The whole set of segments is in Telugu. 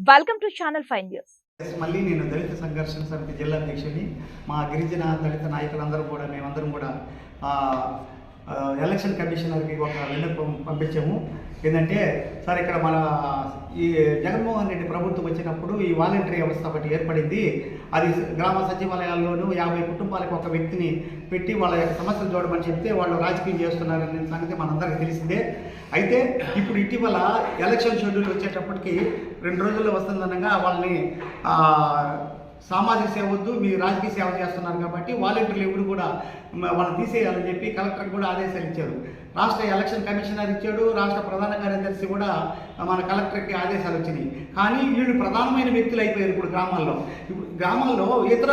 Welcome to channel five news మళ్ళీ నేను దళిత సంఘర్షణ సమితి జిల్లా అధ్యక్షుని మా గిరిజన దళిత నాయకులందరూ కూడా మేమందరం కూడా ఎలక్షన్ కమిషనర్కి ఒక విన్నపం పంపించాము. ఏంటంటే సార్ ఇక్కడ మన ఈ జగన్మోహన్ రెడ్డి ప్రభుత్వం వచ్చినప్పుడు ఈ వాలంటరీ వ్యవస్థ ఒకటి ఏర్పడింది. అది గ్రామ సచివాలయాల్లోనూ యాభై కుటుంబాలకు ఒక వ్యక్తిని పెట్టి వాళ్ళ యొక్క సమస్యలు చూడమని చెప్తే వాళ్ళు రాజకీయం చేస్తున్నారనే సంగతి మనందరికీ తెలిసిందే. అయితే ఇప్పుడు ఇటీవల ఎలక్షన్ షెడ్యూల్ వచ్చేటప్పటికి రెండు రోజుల్లో వస్తుందనగా వాళ్ళని సామాజిక సేవ వద్దు మీరు రాజకీయ సేవ చేస్తున్నారు కాబట్టి వాలంటీర్లు ఎవరు కూడా వాళ్ళు వాళ్ళని తీసేయాలని చెప్పి కలెక్టర్ కూడా ఆదేశాలు ఇచ్చారు. రాష్ట్ర ఎలక్షన్ కమిషనర్ ఇచ్చాడు. రాష్ట్ర ప్రధాన కార్యదర్శి కూడా మన కలెక్టర్కి ఆదేశాలు వచ్చినాయి. కానీ వీళ్ళు ప్రధానమైన వ్యక్తులు అయిపోయారు ఇప్పుడు గ్రామాల్లో. గ్రామాల్లో ఇతర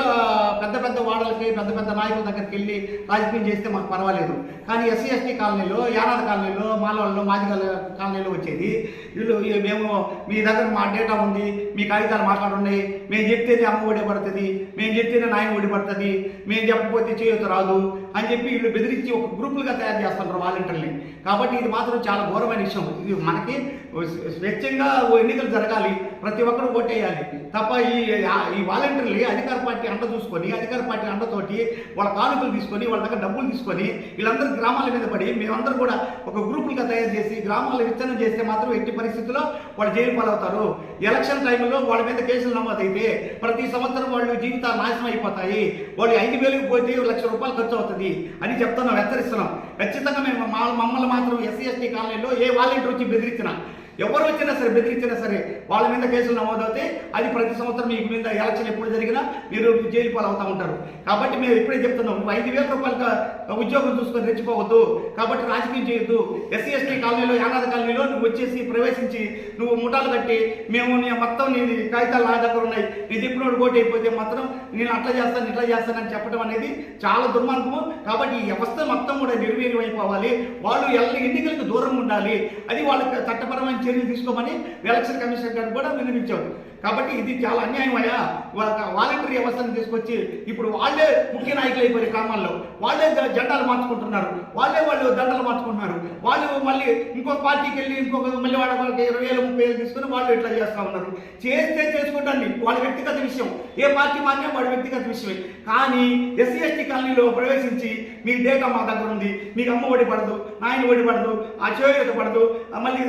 పెద్ద పెద్ద వాడలకి పెద్ద పెద్ద నాయకుల దగ్గరికి వెళ్ళి రాజకీయం చేస్తే మాకు పర్వాలేదు. కానీ ఎస్సీ ఎస్టీ కాలనీలో యానాద కాలనీలో మాలవాళ్ళు మాదిగల కాలనీలో వచ్చేది. వీళ్ళు మేము మీ దగ్గర మా డేటా ఉంది మీ కాగితాలు మాట్లాడున్నాయి మేము చెప్తేనే అమ్మ ఒడి పడుతుంది మేము చెప్తేనే నాయన ఒడి పడుతుంది మేము చెప్పకపోతే చేయొచ్చు రాదు అని చెప్పి వీళ్ళు బెదిరించి ఒక గ్రూపులుగా తయారు చేస్తున్నారు వాలంటీర్ని కాబట్టి ఇది మాత్రం చాలా ఘోరమైన విషయం. ఇది మనకి స్వేచ్ఛంగా ఎన్నికలు జరగాలి ప్రతి ఒక్కరు ఓటేయాలి. తప్ప ఈ ఈ వాలంటీర్లు అధికార పార్టీ అండ చూసుకొని అధికార పార్టీ అండతోటి వాళ్ళ కానుకలు తీసుకొని వాళ్ళ దగ్గర డబ్బులు తీసుకొని వీళ్ళందరూ గ్రామాల మీద పడి మేమందరూ కూడా ఒక గ్రూపులుగా తయారు చేసి గ్రామాల విత్తనం చేస్తే మాత్రం ఎట్టి పరిస్థితుల్లో వాళ్ళు జైలు పాలవుతారు. ఎలక్షన్ టైంలో వాళ్ళ మీద కేసులు నమోదైతే ప్రతి సంవత్సరం వాళ్ళు జీవితాలు నాశనం అయిపోతాయి. వాళ్ళు ఐదు వేలకు పోతే లక్ష రూపాయలు ఖర్చు అవుతుంది అని చెప్తున్నాం హెచ్చరిస్తున్నాం. ఖచ్చితంగా మేము మమ్మల్ని మాత్రం ఎస్సీ ఎస్టీ కాలనీలో ఏ వాలంటీర్ వచ్చి బెదిరించినా. ఎవరు వచ్చినా సరే బెదిరించినా సరే వాళ్ళ మీద కేసులు నమోదవుతే అది ప్రతి సంవత్సరం మీకు మీద ఎలక్షన్ ఎప్పుడు జరిగినా మీరు జైలు పాలవుతూ ఉంటారు. కాబట్టి మేము ఇప్పుడే చెప్తున్నాం నువ్వు ఐదు వేల రూపాయల ఉద్యోగం చూసుకొని తెచ్చిపోవద్దు కాబట్టి రాజకీయం చేయొద్దు. ఎస్సీ ఎస్టీ కాలనీలో యానాద కాలనీలో నువ్వు వచ్చేసి ప్రవేశించి నువ్వు ముఠాలు కట్టి మేము నీ మొత్తం నీ కాగితాలు నా దగ్గర ఉన్నాయి. నీ చెప్పినోడు ఓటు అయిపోతే మాత్రం నేను అట్లా చేస్తాను ఇట్లా చేస్తానని చెప్పడం అనేది చాలా దుర్మార్గము. కాబట్టి ఈ వ్యవస్థ మొత్తం కూడా నిర్వీర్యమైపోవాలి. అయిపోవాలి వాళ్ళు ఎల్ల ఎన్నికలకు దూరంగా ఉండాలి. అది వాళ్ళకి చట్టపరమైన చర్యలు తీసుకోమని ఎలక్షన్ కమిషన్ గారు కూడా విన్నవించారు. కాబట్టి ఇది చాలా అన్యాయం అయ్యా. వాలంటరీ వ్యవస్థను తీసుకొచ్చి ఇప్పుడు వాళ్ళే ముఖ్య నాయకులు అయిపోయారు గ్రామాల్లో వాళ్ళే జెండాలు మార్చుకుంటున్నారు. వాళ్ళే వాళ్ళు దండలు మార్చుకుంటున్నారు. వాళ్ళు మళ్ళీ ఇంకో పార్టీకి వెళ్ళి ఇంకొక మళ్ళీ వాళ్ళ వాళ్ళకి ఇరవై వేలు ముప్పై వేలు తీసుకుని వాళ్ళు ఇట్లా చేస్తూ ఉన్నారు. చేస్తే చేసుకుంటాను వాళ్ళ వ్యక్తిగత విషయం. ఏ పార్టీ మారినా వాళ్ళ వ్యక్తిగత విషయమే. కానీ ఎస్సీ ఎస్టీ కాలనీలో ప్రవేశించి మీ డేటా మా దగ్గర ఉంది. మీకు అమ్మ ఒడి పడదు నాయన ఒడి పడదు ఆ చేయూత పడదు మళ్ళీ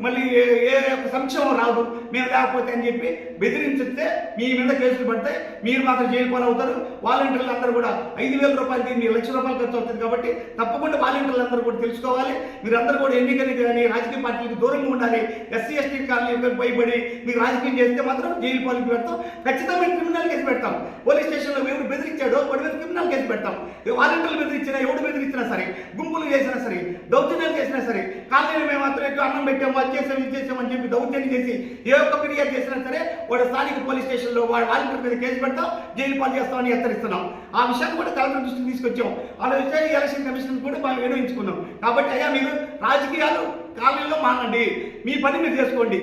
మళ్ళీ ఏ- యొక్క సంక్షేమం రాదు మేము లేకపోతే అని చెప్పి బెదిరించితే మీ మీద కేసులు పడితే మీరు మాత్రం జైలు పాలవుతారు. వాలంటీర్లు అందరూ కూడా ఐదు వేల రూపాయలు మీ లక్ష రూపాయలు ఖర్చు అవుతుంది కాబట్టి తప్పకుండా వాలంటీర్లు అందరూ కూడా తెలుసుకోవాలి. మీరందరూ కూడా ఎన్నికలకి కానీ రాజకీయ పార్టీలకు దూరంగా ఉండాలి. ఎస్సీ ఎస్టీ కాలనీ భయపడి మీరు రాజకీయం చేస్తే మాత్రం జైలు పాలకి పెడతాం. ఖచ్చితంగా క్రిమినల్ కేసు పెడతాం. పోలీస్ స్టేషన్లో ఎవరు బెదిరించాడో వాడి మీద క్రిమినల్ కేసు పెడతాం. వాలంటీర్లు బెదిరించినా ఎవడు బెదిరించినా సరే చేసినా సరే దౌర్జన్యాలు చేసినా సరే కాలనీలో మేము అతను ఎక్కువ అన్నం పెట్టాము అది చేసాం ఇది చేసామని చెప్పి దౌర్జన్యం చేసి ఏ ఒక్క ఫిర్యాదు చేసినా సరే వాడు స్థానిక పోలీస్ స్టేషన్లో వాడు వాలంటీర్ మీద కేసు పెడతాం జైలు పాలు చేస్తామని హెచ్చరిస్తున్నాం. ఆ విషయాన్ని కూడా కలెక్టర్ దృష్టికి తీసుకొచ్చాం. అలా విషయాన్ని ఎలక్షన్ కమిషన్ కూడా మనం వినియోగించుకున్నాం. కాబట్టి అయ్యా మీరు రాజకీయాలు కాలనీలో మానండి. మీ పని మీరు చేసుకోండి.